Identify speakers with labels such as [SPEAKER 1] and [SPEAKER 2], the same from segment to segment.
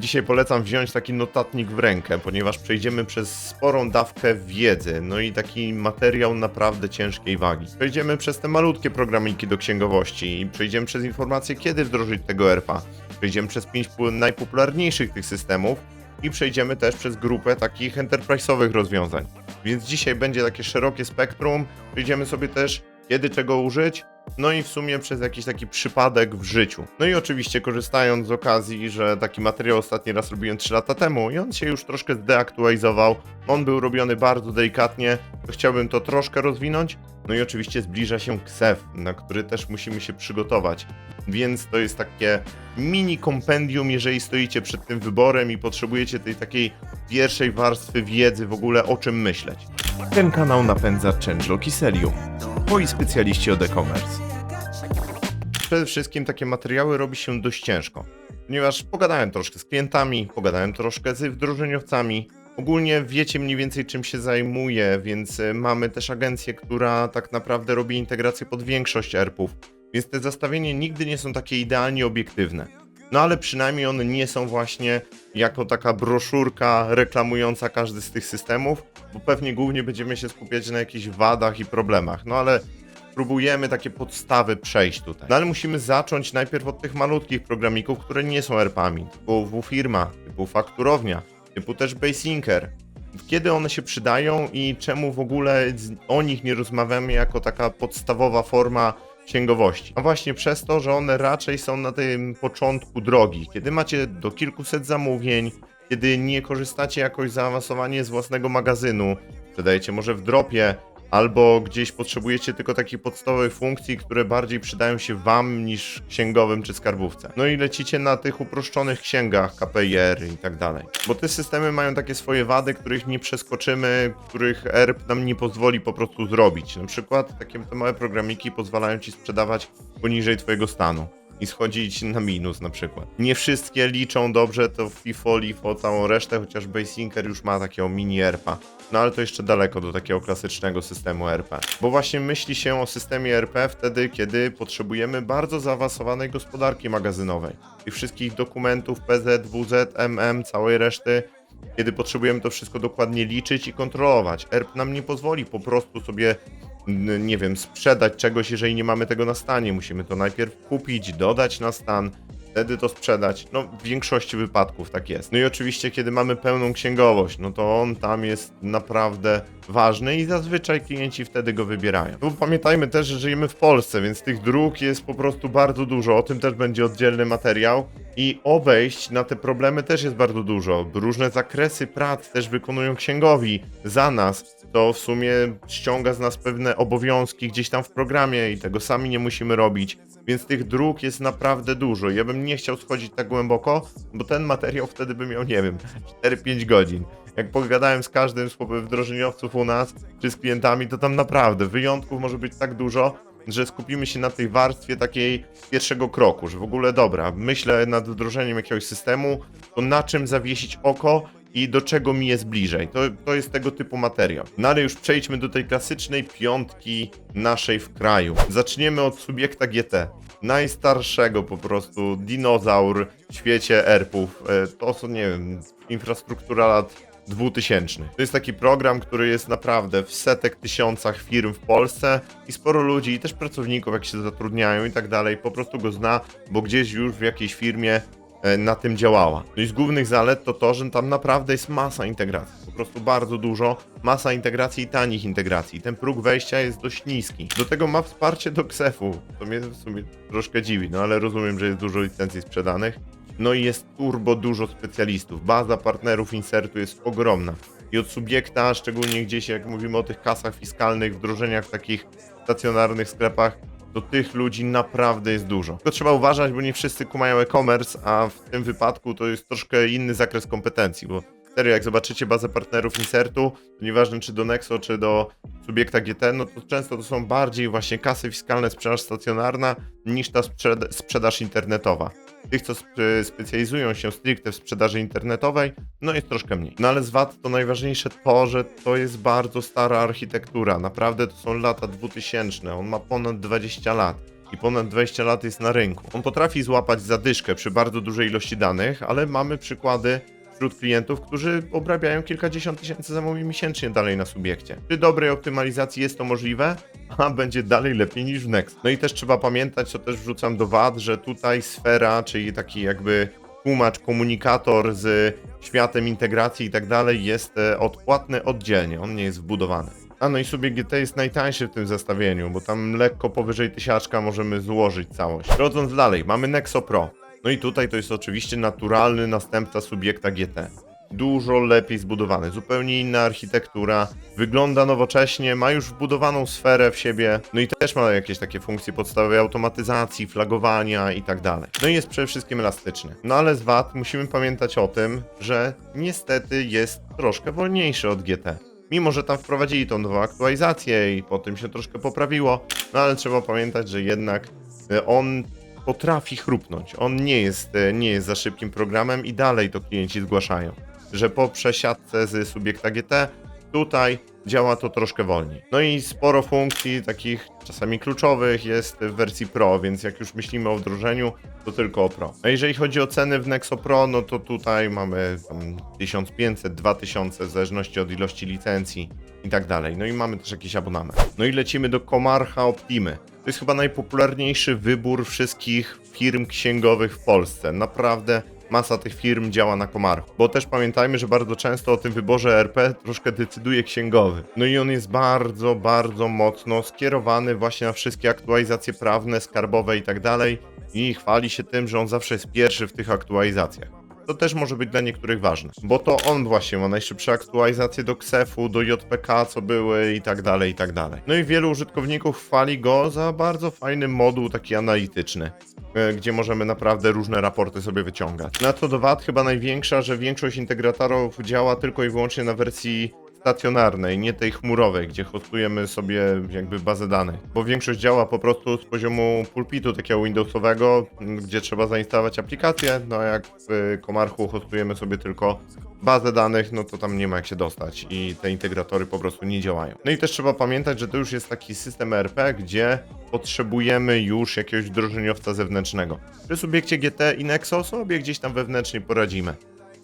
[SPEAKER 1] Dzisiaj polecam wziąć taki notatnik w rękę, ponieważ przejdziemy przez sporą dawkę wiedzy, no i taki materiał naprawdę ciężkiej wagi. Przejdziemy przez te malutkie programiki do księgowości i przejdziemy przez informacje, kiedy wdrożyć tego ERPA. Przejdziemy przez pięć pu- najpopularniejszych tych systemów i przejdziemy też przez grupę takich enterprise'owych rozwiązań. Więc dzisiaj będzie takie szerokie spektrum, przejdziemy sobie też kiedy czego użyć, no i w sumie przez jakiś taki przypadek w życiu. No i oczywiście korzystając z okazji, że taki materiał ostatni raz robiłem 3 lata temu i on się już troszkę zdeaktualizował, on był robiony bardzo delikatnie, chciałbym to troszkę rozwinąć. No i oczywiście zbliża się KSEF, na który też musimy się przygotować. Więc to jest takie mini kompendium, jeżeli stoicie przed tym wyborem i potrzebujecie tej takiej pierwszej warstwy wiedzy w ogóle o czym myśleć. Ten kanał napędza Changelog i Selium, moi specjaliści od e-commerce. Przede wszystkim takie materiały robi się dość ciężko, ponieważ pogadałem troszkę z klientami, pogadałem troszkę z wdrożeniowcami. Ogólnie wiecie mniej więcej czym się zajmuję, więc y, mamy też agencję, która tak naprawdę robi integrację pod większość ERP-ów, więc te zestawienia nigdy nie są takie idealnie obiektywne. No ale przynajmniej one nie są właśnie jako taka broszurka reklamująca każdy z tych systemów, bo pewnie głównie będziemy się skupiać na jakichś wadach i problemach. No ale próbujemy takie podstawy przejść tutaj. No ale musimy zacząć najpierw od tych malutkich programików, które nie są ERP-ami, typu WFirma, typu fakturownia, typu też Basinker. Kiedy one się przydają i czemu w ogóle o nich nie rozmawiamy jako taka podstawowa forma księgowości? A właśnie przez to, że one raczej są na tym początku drogi. Kiedy macie do kilkuset zamówień, kiedy nie korzystacie jakoś zaawansowanie z własnego magazynu, sprzedajecie może w dropie, albo gdzieś potrzebujecie tylko takich podstawowych funkcji, które bardziej przydają się wam niż księgowym czy skarbówce. No i lecicie na tych uproszczonych księgach, KPIR i tak dalej. Bo te systemy mają takie swoje wady, których nie przeskoczymy, których ERP nam nie pozwoli po prostu zrobić. Na przykład takie te małe programiki pozwalają ci sprzedawać poniżej twojego stanu i schodzić na minus na przykład. Nie wszystkie liczą dobrze to FIFO, LIFO, całą resztę, chociaż Basinker już ma takiego mini ERPa. No ale to jeszcze daleko do takiego klasycznego systemu ERP. Bo właśnie myśli się o systemie ERP wtedy, kiedy potrzebujemy bardzo zaawansowanej gospodarki magazynowej. Tych wszystkich dokumentów PZ, WZ, MM, całej reszty, kiedy potrzebujemy to wszystko dokładnie liczyć i kontrolować. ERP nam nie pozwoli po prostu sobie nie wiem, sprzedać czegoś, jeżeli nie mamy tego na stanie. Musimy to najpierw kupić, dodać na stan, wtedy to sprzedać. No, w większości wypadków tak jest. No i oczywiście, kiedy mamy pełną księgowość, no to on tam jest naprawdę ważny i zazwyczaj klienci wtedy go wybierają. Bo pamiętajmy też, że żyjemy w Polsce, więc tych dróg jest po prostu bardzo dużo. O tym też będzie oddzielny materiał. I obejść na te problemy też jest bardzo dużo. Różne zakresy prac też wykonują księgowi za nas. To w sumie ściąga z nas pewne obowiązki gdzieś tam w programie i tego sami nie musimy robić. Więc tych dróg jest naprawdę dużo. Ja bym nie chciał schodzić tak głęboko, bo ten materiał wtedy by miał, nie wiem, 4-5 godzin. Jak pogadałem z każdym z wdrożeniowców u nas, czy z klientami, to tam naprawdę wyjątków może być tak dużo, że skupimy się na tej warstwie takiej pierwszego kroku, że w ogóle dobra, myślę nad wdrożeniem jakiegoś systemu, to na czym zawiesić oko i do czego mi jest bliżej. To, to jest tego typu materiał. No ale już przejdźmy do tej klasycznej piątki naszej w kraju. Zaczniemy od subiekta GT. Najstarszego po prostu dinozaur w świecie ERP-ów. E, To są, nie wiem, infrastruktura lat 2000. To jest taki program, który jest naprawdę w setek tysiącach firm w Polsce i sporo ludzi i też pracowników, jak się zatrudniają i tak dalej, po prostu go zna, bo gdzieś już w jakiejś firmie na tym działała. No i z głównych zalet to to, że tam naprawdę jest masa integracji. Po prostu bardzo dużo, masa integracji i tanich integracji. Ten próg wejścia jest dość niski. Do tego ma wsparcie do KSEF-u. To mnie w sumie troszkę dziwi, no ale rozumiem, że jest dużo licencji sprzedanych. No i jest turbo dużo specjalistów. Baza partnerów insertu jest ogromna. I od subiekta, szczególnie gdzieś jak mówimy o tych kasach fiskalnych, wdrożeniach w takich stacjonarnych sklepach, to tych ludzi naprawdę jest dużo. Tylko trzeba uważać, bo nie wszyscy kumają e-commerce, a w tym wypadku to jest troszkę inny zakres kompetencji, bo serio, jak zobaczycie bazę partnerów insertu, to nieważne czy do Nexo, czy do subiekta GT, no to często to są bardziej właśnie kasy fiskalne, sprzedaż stacjonarna, niż ta sprzed- sprzedaż internetowa. Tych, co spe- specjalizują się stricte w sprzedaży internetowej, no jest troszkę mniej. No ale z VAT to najważniejsze to, że to jest bardzo stara architektura. Naprawdę to są lata 2000. On ma ponad 20 lat. i ponad 20 lat jest na rynku. On potrafi złapać zadyszkę przy bardzo dużej ilości danych, ale mamy przykłady wśród klientów, którzy obrabiają kilkadziesiąt tysięcy zamówień miesięcznie dalej na subiekcie. Przy dobrej optymalizacji jest to możliwe, a będzie dalej lepiej niż w Next. No i też trzeba pamiętać, co też wrzucam do wad, że tutaj sfera, czyli taki jakby tłumacz, komunikator z światem integracji i tak dalej jest e, odpłatny oddzielnie, on nie jest wbudowany. A no i sobie GT jest najtańszy w tym zestawieniu, bo tam lekko powyżej tysiaczka możemy złożyć całość. Rodząc dalej, mamy Nexo Pro. No i tutaj to jest oczywiście naturalny następca subiekta GT. Dużo lepiej zbudowany, zupełnie inna architektura, wygląda nowocześnie, ma już wbudowaną sferę w siebie, no i też ma jakieś takie funkcje podstawowej automatyzacji, flagowania i tak dalej. No i jest przede wszystkim elastyczny. No ale z VAT musimy pamiętać o tym, że niestety jest troszkę wolniejszy od GT. Mimo, że tam wprowadzili tą nową aktualizację i po tym się troszkę poprawiło, no ale trzeba pamiętać, że jednak e, on potrafi chrupnąć. On nie jest, e, nie jest za szybkim programem i dalej to klienci zgłaszają, że po przesiadce z subiekta GT tutaj działa to troszkę wolniej. No i sporo funkcji takich czasami kluczowych jest w wersji Pro, więc jak już myślimy o wdrożeniu, to tylko o Pro. A jeżeli chodzi o ceny w Nexo Pro, no to tutaj mamy tam 1500, 2000 w zależności od ilości licencji i tak dalej. No i mamy też jakiś abonament. No i lecimy do Komarcha Optimy. To jest chyba najpopularniejszy wybór wszystkich firm księgowych w Polsce. Naprawdę masa tych firm działa na Komarchu. Bo też pamiętajmy, że bardzo często o tym wyborze RP troszkę decyduje księgowy. No i on jest bardzo, bardzo mocno skierowany właśnie na wszystkie aktualizacje prawne, skarbowe i tak dalej. I chwali się tym, że on zawsze jest pierwszy w tych aktualizacjach. To też może być dla niektórych ważne, bo to on właśnie ma najszybsze aktualizacje do KSEF-u, do JPK, co były i tak dalej, i tak dalej. No i wielu użytkowników chwali go za bardzo fajny moduł taki analityczny, e, gdzie możemy naprawdę różne raporty sobie wyciągać. Na co do wad chyba największa, że większość integratorów działa tylko i wyłącznie na wersji stacjonarnej, nie tej chmurowej, gdzie hostujemy sobie jakby bazę danych. Bo większość działa po prostu z poziomu pulpitu takiego Windowsowego, gdzie trzeba zainstalować aplikację, no a jak w Komarchu hostujemy sobie tylko bazę danych, no to tam nie ma jak się dostać i te integratory po prostu nie działają. No i też trzeba pamiętać, że to już jest taki system ERP, gdzie potrzebujemy już jakiegoś wdrożeniowca zewnętrznego. Przy subiekcie GT i Nexo sobie gdzieś tam wewnętrznie poradzimy.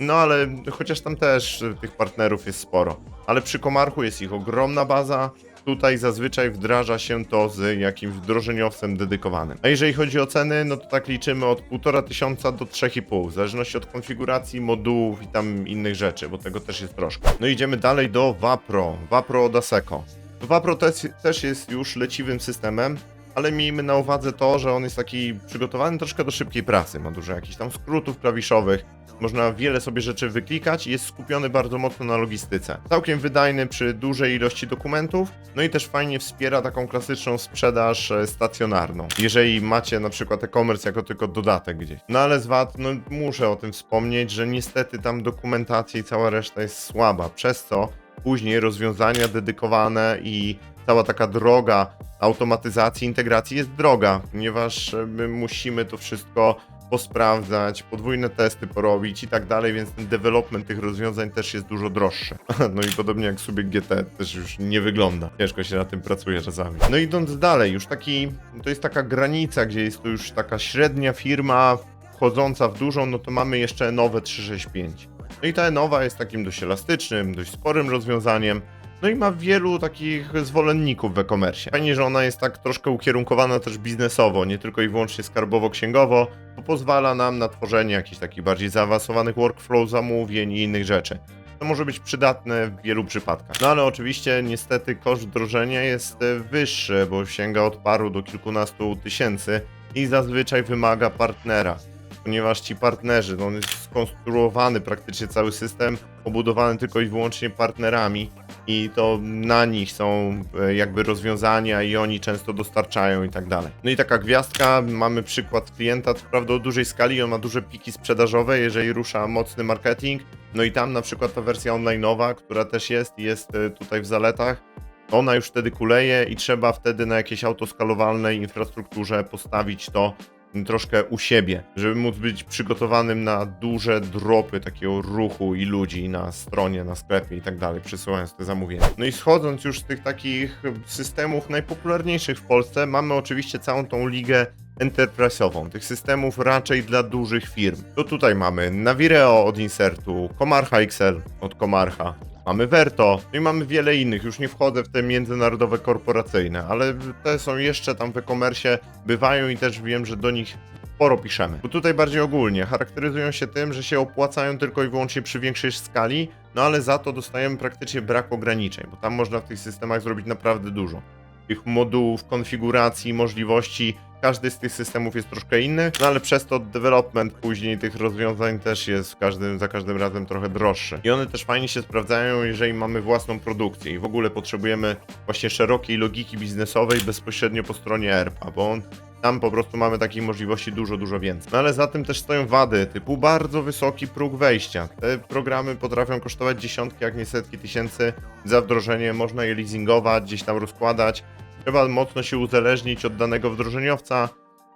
[SPEAKER 1] No ale chociaż tam też tych partnerów jest sporo. Ale przy Komarchu jest ich ogromna baza. Tutaj zazwyczaj wdraża się to z jakimś wdrożeniowcem dedykowanym. A jeżeli chodzi o ceny, no to tak liczymy od 1,5 tysiąca do 3,5, w zależności od konfiguracji, modułów i tam innych rzeczy, bo tego też jest troszkę. No idziemy dalej do Vapro, Vapro od Aseco. Vapro też jest już leciwym systemem, ale miejmy na uwadze to, że on jest taki przygotowany troszkę do szybkiej pracy. Ma dużo jakichś tam skrótów klawiszowych, można wiele sobie rzeczy wyklikać i jest skupiony bardzo mocno na logistyce. Całkiem wydajny przy dużej ilości dokumentów, no i też fajnie wspiera taką klasyczną sprzedaż e, stacjonarną. Jeżeli macie na przykład e-commerce jako tylko dodatek gdzieś. No ale z VAT, no muszę o tym wspomnieć, że niestety tam dokumentacja i cała reszta jest słaba, przez co później rozwiązania dedykowane i cała taka droga automatyzacji, integracji jest droga, ponieważ e, my musimy to wszystko posprawdzać, podwójne testy porobić i tak dalej, więc ten development tych rozwiązań też jest dużo droższy. No i podobnie jak sobie GT też już nie wygląda. Ciężko się na tym pracuje czasami. No idąc dalej, już taki, to jest taka granica, gdzie jest to już taka średnia firma wchodząca w dużą, no to mamy jeszcze nowe 365. No i ta nowa jest takim dość elastycznym, dość sporym rozwiązaniem. No i ma wielu takich zwolenników w e-commerce. Fajnie, że ona jest tak troszkę ukierunkowana też biznesowo, nie tylko i wyłącznie skarbowo-księgowo, bo pozwala nam na tworzenie jakichś takich bardziej zaawansowanych workflow zamówień i innych rzeczy. To może być przydatne w wielu przypadkach. No ale oczywiście niestety koszt wdrożenia jest e, wyższy, bo sięga od paru do kilkunastu tysięcy i zazwyczaj wymaga partnera ponieważ ci partnerzy, no on jest skonstruowany praktycznie cały system, obudowany tylko i wyłącznie partnerami i to na nich są e, jakby rozwiązania i oni często dostarczają i tak dalej. No i taka gwiazdka, mamy przykład klienta, prawda o dużej skali, on ma duże piki sprzedażowe, jeżeli rusza mocny marketing, no i tam na przykład ta wersja online'owa, która też jest, jest e, tutaj w zaletach, ona już wtedy kuleje i trzeba wtedy na jakiejś autoskalowalnej infrastrukturze postawić to troszkę u siebie, żeby móc być przygotowanym na duże dropy takiego ruchu i ludzi na stronie, na sklepie i tak dalej, przesyłając te zamówienia. No i schodząc już z tych takich systemów najpopularniejszych w Polsce, mamy oczywiście całą tą ligę enterprise'ową, tych systemów raczej dla dużych firm. To tutaj mamy Navireo od Insertu, Komarcha XL od Komarcha, mamy Verto, i mamy wiele innych, już nie wchodzę w te międzynarodowe korporacyjne, ale te są jeszcze tam w e-commerce, bywają i też wiem, że do nich sporo piszemy. Bo tutaj bardziej ogólnie charakteryzują się tym, że się opłacają tylko i wyłącznie przy większej skali, no ale za to dostajemy praktycznie brak ograniczeń, bo tam można w tych systemach zrobić naprawdę dużo. Tych modułów, konfiguracji, możliwości, każdy z tych systemów jest troszkę inny, no ale przez to development później tych rozwiązań też jest w każdym, za każdym razem trochę droższy. I one też fajnie się sprawdzają, jeżeli mamy własną produkcję i w ogóle potrzebujemy właśnie szerokiej logiki biznesowej bezpośrednio po stronie ERPA, bo on tam po prostu mamy takich możliwości dużo, dużo więcej. No ale za tym też stoją wady, typu bardzo wysoki próg wejścia. Te programy potrafią kosztować dziesiątki, jak nie setki tysięcy za wdrożenie, można je leasingować, gdzieś tam rozkładać. Trzeba mocno się uzależnić od danego wdrożeniowca,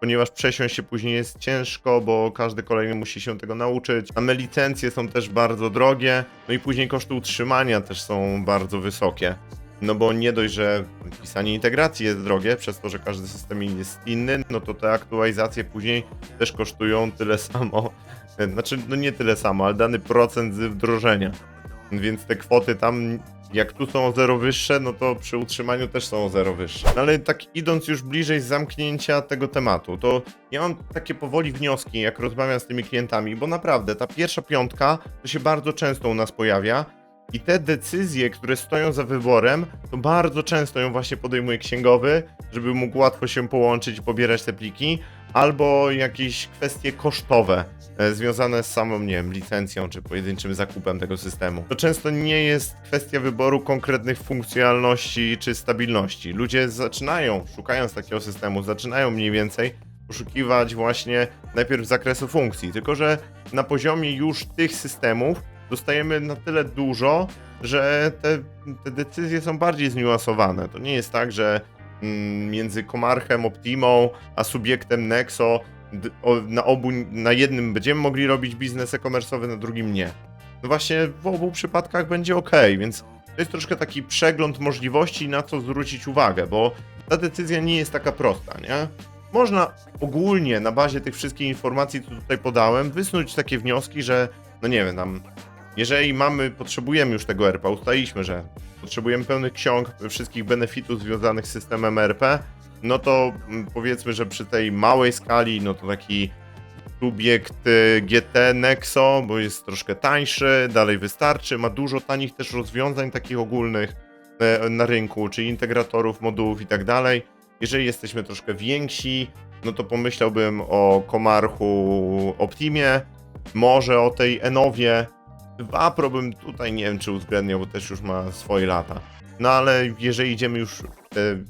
[SPEAKER 1] ponieważ przesiąść się później jest ciężko, bo każdy kolejny musi się tego nauczyć. Same licencje są też bardzo drogie, no i później koszty utrzymania też są bardzo wysokie. No bo nie dość, że pisanie integracji jest drogie, przez to, że każdy system jest inny, no to te aktualizacje później też kosztują tyle samo. Znaczy, no nie tyle samo, ale dany procent z wdrożenia. Więc te kwoty tam, jak tu są o zero wyższe, no to przy utrzymaniu też są o zero wyższe. No ale tak idąc już bliżej zamknięcia tego tematu, to ja mam takie powoli wnioski, jak rozmawiam z tymi klientami, bo naprawdę ta pierwsza piątka to się bardzo często u nas pojawia. I te decyzje, które stoją za wyborem, to bardzo często ją właśnie podejmuje księgowy, żeby mógł łatwo się połączyć i pobierać te pliki, albo jakieś kwestie kosztowe e, związane z samą, nie wiem, licencją czy pojedynczym zakupem tego systemu. To często nie jest kwestia wyboru konkretnych funkcjonalności czy stabilności. Ludzie zaczynają, szukając takiego systemu, zaczynają mniej więcej poszukiwać właśnie najpierw zakresu funkcji, tylko że na poziomie już tych systemów dostajemy na tyle dużo, że te, te decyzje są bardziej zniuansowane. To nie jest tak, że między Komarchem, Optimą, a subiektem Nexo na obu, na jednym będziemy mogli robić biznes e-commerce'owy, na drugim nie. No właśnie w obu przypadkach będzie ok, więc to jest troszkę taki przegląd możliwości, na co zwrócić uwagę, bo ta decyzja nie jest taka prosta, nie? Można ogólnie na bazie tych wszystkich informacji, co tutaj podałem, wysnuć takie wnioski, że no nie wiem, tam jeżeli mamy, potrzebujemy już tego RP, ustaliliśmy, że potrzebujemy pełnych ksiąg, wszystkich benefitów związanych z systemem RP, no to mm, powiedzmy, że przy tej małej skali, no to taki subiekt y, GT Nexo, bo jest troszkę tańszy, dalej wystarczy, ma dużo tanich też rozwiązań takich ogólnych e, na rynku, czyli integratorów, modułów i tak dalej. Jeżeli jesteśmy troszkę więksi, no to pomyślałbym o Komarchu Optimie, może o tej Enowie, Dwa problem tutaj nie wiem, czy uwzględniał, bo też już ma swoje lata. No ale jeżeli idziemy już, e,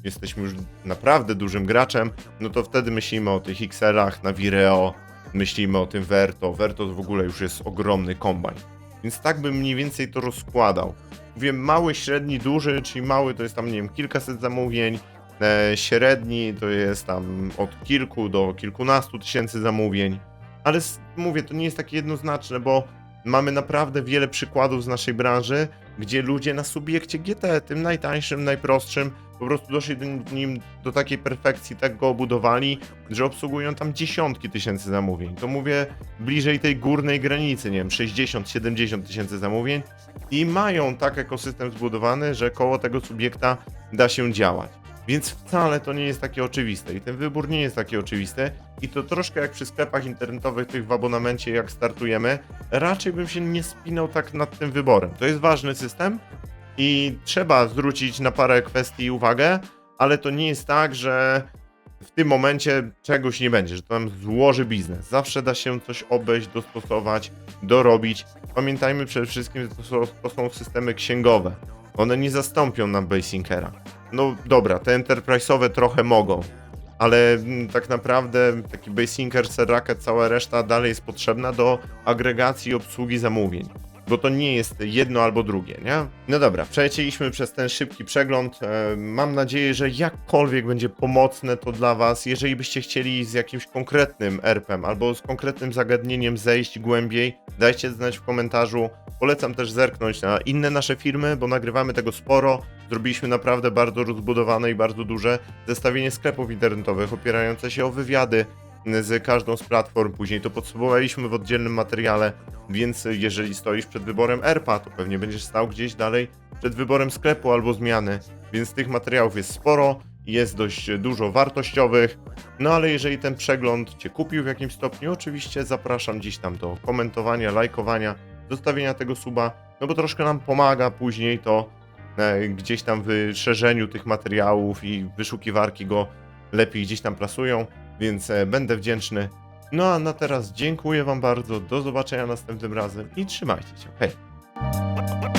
[SPEAKER 1] jesteśmy już naprawdę dużym graczem, no to wtedy myślimy o tych XL-ach na Vireo, myślimy o tym Verto. Verto to w ogóle już jest ogromny kombajn. Więc tak bym mniej więcej to rozkładał. Mówię mały, średni, duży, czyli mały to jest tam, nie wiem, kilkaset zamówień, e, średni to jest tam od kilku do kilkunastu tysięcy zamówień. Ale mówię, to nie jest takie jednoznaczne, bo mamy naprawdę wiele przykładów z naszej branży, gdzie ludzie na subiekcie GT, tym najtańszym, najprostszym, po prostu doszli do nim do takiej perfekcji, tak go obudowali, że obsługują tam dziesiątki tysięcy zamówień. To mówię bliżej tej górnej granicy, nie wiem, 60-70 tysięcy zamówień i mają tak ekosystem zbudowany, że koło tego subiekta da się działać. Więc wcale to nie jest takie oczywiste i ten wybór nie jest taki oczywisty i to troszkę jak przy sklepach internetowych tych w abonamencie jak startujemy, raczej bym się nie spinał tak nad tym wyborem. To jest ważny system i trzeba zwrócić na parę kwestii uwagę, ale to nie jest tak, że w tym momencie czegoś nie będzie, że to nam złoży biznes. Zawsze da się coś obejść, dostosować, dorobić. Pamiętajmy przede wszystkim, że to są, systemy księgowe. One nie zastąpią nam Basinkera. No dobra, te enterprise'owe trochę mogą, ale mm, tak naprawdę taki Basinker, Seraket, cała reszta dalej jest potrzebna do agregacji i obsługi zamówień. Bo to nie jest jedno albo drugie, nie? No dobra, przelecieliśmy przez ten szybki przegląd. E, Mam nadzieję, że jakkolwiek będzie pomocne to dla Was. Jeżeli byście chcieli z jakimś konkretnym RPem albo z konkretnym zagadnieniem zejść głębiej, dajcie znać w komentarzu. Polecam też zerknąć na inne nasze firmy, bo nagrywamy tego sporo. Zrobiliśmy naprawdę bardzo rozbudowane i bardzo duże zestawienie sklepów internetowych opierające się o wywiady z każdą z platform. Później to podsumowaliśmy w oddzielnym materiale, więc jeżeli stoisz przed wyborem ERPA, to pewnie będziesz stał gdzieś dalej przed wyborem sklepu albo zmiany. Więc tych materiałów jest sporo, jest dość dużo wartościowych. No ale jeżeli ten przegląd Cię kupił w jakimś stopniu, oczywiście zapraszam gdzieś tam do komentowania, lajkowania, zostawienia tego suba, no bo troszkę nam pomaga później to e, gdzieś tam w szerzeniu tych materiałów i wyszukiwarki go lepiej gdzieś tam plasują, więc e, będę wdzięczny. No a na teraz dziękuję Wam bardzo, do zobaczenia następnym razem i trzymajcie się. Hej!